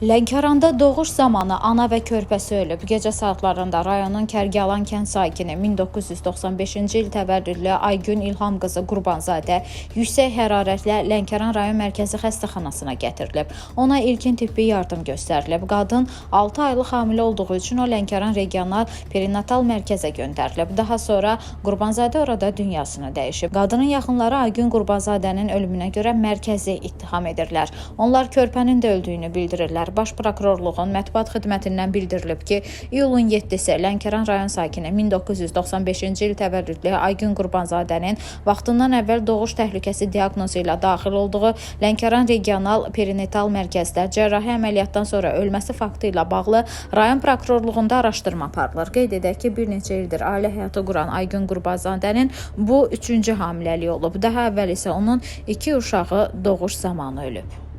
Lənkəranda doğuş zamanı ana və körpəsi ölüb. Gecə saatlarında rayonun Kərgəlan kənd sakini 1995-ci il təvəllüdlü Aygün İlham qızı Qurbanzadə yüksək hərarətlə Lənkəran rayon mərkəzi xəstəxanasına gətirilib. Ona ilkin tibbi yardım göstərilib. Qadın 6 aylıq hamilə olduğu üçün o Lənkəran regional perinatal mərkəzə göndərilib. Daha sonra Qurbanzadə orada dünyasını dəyişib. Qadının yaxınları Aygün Qurbanzadənin ölümünə görə mərkəzi ittiham edirlər. Onlar körpənin də öldüyünü bildirirlər. Baş prokurorluğun mətbuat xidmətindən bildirilib ki, iyulun 7-si Lənkəran rayon sakini 1995-ci il təvəllüdlü Aygün Qurbanzadənin vaxtından əvvəl doğuş təhlükəsi diaqnozu ilə daxil olduğu Lənkəran regional perinatal mərkəzdə cərrahi əməliyyatdan sonra ölməsi faktı ilə bağlı rayon prokurorluğunda araşdırma aparılır. Qeyd edək ki, bir neçə ildir ailə həyatı quran Aygün Qurbanzadənin bu üçüncü hamiləliyi olub. Daha əvvəl isə onun iki uşağı doğuş zamanı ölüb.